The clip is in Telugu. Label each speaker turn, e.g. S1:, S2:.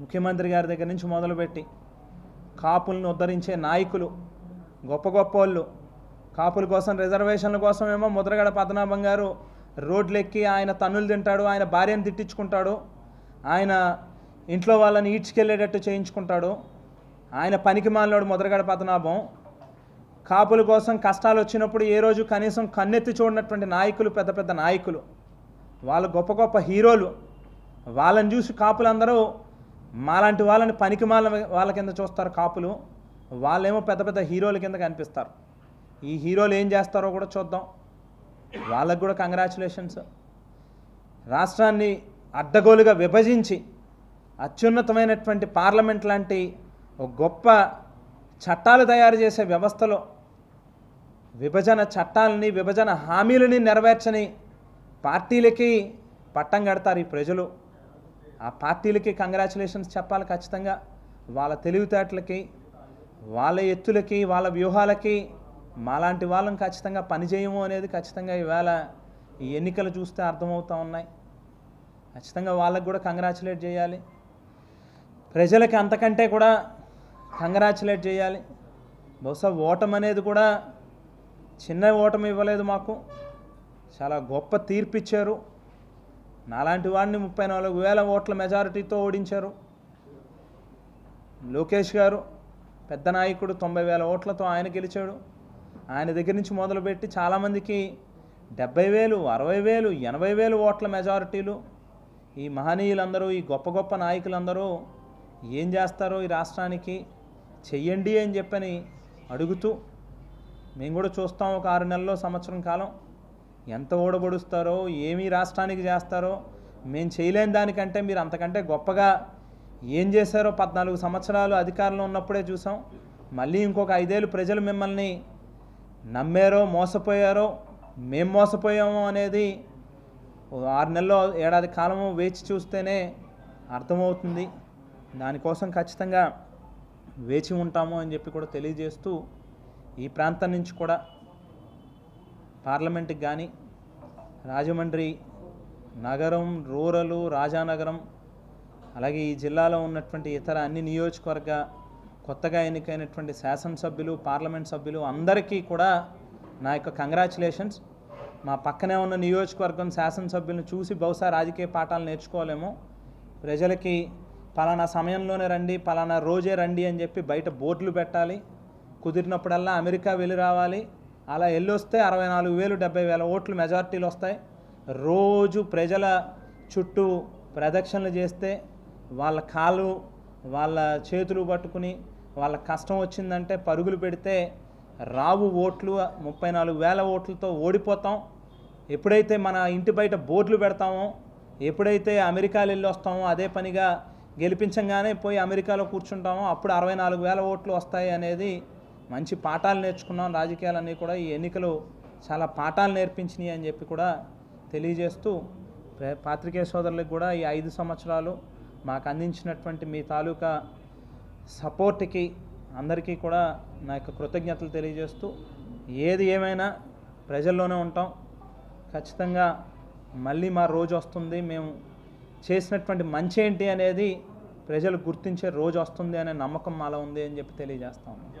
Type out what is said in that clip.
S1: ముఖ్యమంత్రి గారి దగ్గర నుంచి మొదలుపెట్టి కాపులను ఉద్ధరించే నాయకులు గొప్ప గొప్ప వాళ్ళు కాపుల కోసం రిజర్వేషన్ల కోసం ఏమో ముద్రగడ పద్మనాభం గారు రోడ్లెక్కి ఆయన తన్నులు తింటాడు ఆయన భార్యను తిట్టించుకుంటాడు ఆయన ఇంట్లో వాళ్ళని ఈడ్చుకెళ్ళేటట్టు చేయించుకుంటాడు ఆయన పనికి మాలినాడు ముద్రగడ పద్మనాభం. కాపుల కోసం కష్టాలు వచ్చినప్పుడు ఏ రోజు కనీసం కన్నెత్తి చూడనటువంటి నాయకులు పెద్ద పెద్ద నాయకులు. వాళ్ళ గొప్ప గొప్ప హీరోలు. వాళ్ళని చూసి కాపులందరూ మాలాంటి వాళ్ళని పనికి మాల వాళ్ళ కింద చూస్తారు కాపులు. వాళ్ళేమో పెద్ద పెద్ద హీరోల కింద కనిపిస్తారు. ఈ హీరోలు ఏం చేస్తారో కూడా చూద్దాం. వాళ్ళకు కూడా కంగ్రాచులేషన్స్ రాష్ట్రాన్ని అడ్డగోలుగా విభజించి అత్యున్నతమైనటువంటి పార్లమెంట్ లాంటి ఒక గొప్ప చట్టాలు తయారు చేసే వ్యవస్థలో విభజన చట్టాలని విభజన హామీలని నెరవేర్చని పార్టీలకి పట్టం కడతారు ఈ ప్రజలు. ఆ పార్టీలకి కంగ్రాచులేషన్స్ చెప్పాలి ఖచ్చితంగా. వాళ్ళ తెలివితేటలకి వాళ్ళ ఎత్తులకి వాళ్ళ వ్యూహాలకి మాలాంటి వాళ్ళని ఖచ్చితంగా పనిచేయము అనేది ఖచ్చితంగా ఈవేళ ఈ ఎన్నికలు చూస్తే అర్థమవుతూ ఉన్నాయి. ఖచ్చితంగా వాళ్ళకు కూడా కంగ్రాచులేట్ చేయాలి. ప్రజలకి అంతకంటే కూడా కంగ్రాచులేట్ చేయాలి. బహుశా ఓటమి అనేది కూడా చిన్న ఓటమి ఇవ్వలేదు మాకు. చాలా గొప్ప తీర్పు ఇచ్చారు నాలాంటి వాడిని ముప్పై నాలుగు వేల ఓట్ల మెజారిటీతో ఓడించారు. లోకేష్ గారు పెద్ద నాయకుడు తొంభై వేల ఓట్లతో ఆయన గెలిచాడు. ఆయన దగ్గర నుంచి మొదలుపెట్టి చాలామందికి డెబ్బై వేలు అరవై వేలు ఎనభై వేలు ఓట్ల మెజారిటీలు. ఈ మహనీయులందరూ ఈ గొప్ప గొప్ప నాయకులందరూ ఏం చేస్తారో ఈ రాష్ట్రానికి చెయ్యండి అని చెప్పని అడుగుతూ మేము కూడా చూస్తాం ఒక ఆరు నెలల్లో సంవత్సరం కాలం. ఎంత ఓడబడుస్తారో ఏమీ రాష్ట్రానికి చేస్తారో మేము చేయలేని దానికంటే మీరు అంతకంటే గొప్పగా ఏం చేశారో పద్నాలుగు సంవత్సరాలు అధికారంలో ఉన్నప్పుడే చూసాం. మళ్ళీ ఇంకొక ఐదేళ్ళు ప్రజలు మిమ్మల్ని నమ్మారో మోసపోయారో మేం మోసపోయామో అనేది ఓ ఆరు నెలలో ఏడాది కాలము వేచి చూస్తేనే అర్థమవుతుంది. దానికోసం ఖచ్చితంగా వేచి ఉంటాము అని చెప్పి కూడా తెలియజేస్తూ ఈ ప్రాంతం నుంచి కూడా పార్లమెంట్కి కానీ రాజమండ్రి నగరం రూరలు రాజానగరం అలాగే ఈ జిల్లాలో ఉన్నటువంటి ఇతర అన్ని నియోజకవర్గ కొత్తగా ఎన్నికైనటువంటి శాసనసభ్యులు పార్లమెంట్ సభ్యులు అందరికీ కూడా నా యొక్క కంగ్రాచులేషన్స్. మా పక్కనే ఉన్న నియోజకవర్గం శాసనసభ్యులను చూసి బహుశా రాజకీయ పాఠాలు నేర్చుకోలేము. ప్రజలకి పలానా సమయంలోనే రండి పలానా రోజే రండి అని చెప్పి బయట బోర్డులు పెట్టాలి. కుదిరినప్పుడల్లా అమెరికా వెళ్ళి రావాలి. అలా వెళ్ళొస్తే అరవై నాలుగు వేలు డెబ్బై వేల ఓట్లు మెజారిటీలు వస్తాయి. రోజు ప్రజల చుట్టూ ప్రదక్షిణలు చేస్తే వాళ్ళ కాళ్ళు వాళ్ళ చేతులు పట్టుకుని వాళ్ళ కష్టం వచ్చిందంటే పరుగులు పెడితే రావు ఓట్లు ముప్పై నాలుగు వేల ఓట్లతో ఓడిపోతాం. ఎప్పుడైతే మన ఇంటి బయట బోర్డులు పెడతామో ఎప్పుడైతే అమెరికాలో వెళ్ళి వస్తామో అదే పనిగా గెలిపించంగానే పోయి అమెరికాలో కూర్చుంటామో అప్పుడు అరవై నాలుగు వేల ఓట్లు వస్తాయి అనేది మంచి పాఠాలు నేర్చుకున్నాం రాజకీయాలన్నీ కూడా ఈ ఎన్నికలు చాలా పాఠాలు నేర్పించినాయి అని చెప్పి కూడా తెలియజేస్తూ పాత్రికేయ సోదరులకు కూడా ఈ ఐదు సంవత్సరాలు మాకు అందించినటువంటి మీ తాలూకా సపోర్ట్కి అందరికీ కూడా నా యొక్క కృతజ్ఞతలు తెలియజేస్తూ ఏది ఏమైనా ప్రజల్లోనే ఉంటాం. ఖచ్చితంగా మళ్ళీ మా రోజు వస్తుంది. మేము చేసినటువంటి మంచి ఏంటి అనేది ప్రజలు గుర్తించే రోజు వస్తుంది అనే నమ్మకం మాలో ఉంది అని చెప్పి తెలియజేస్తాం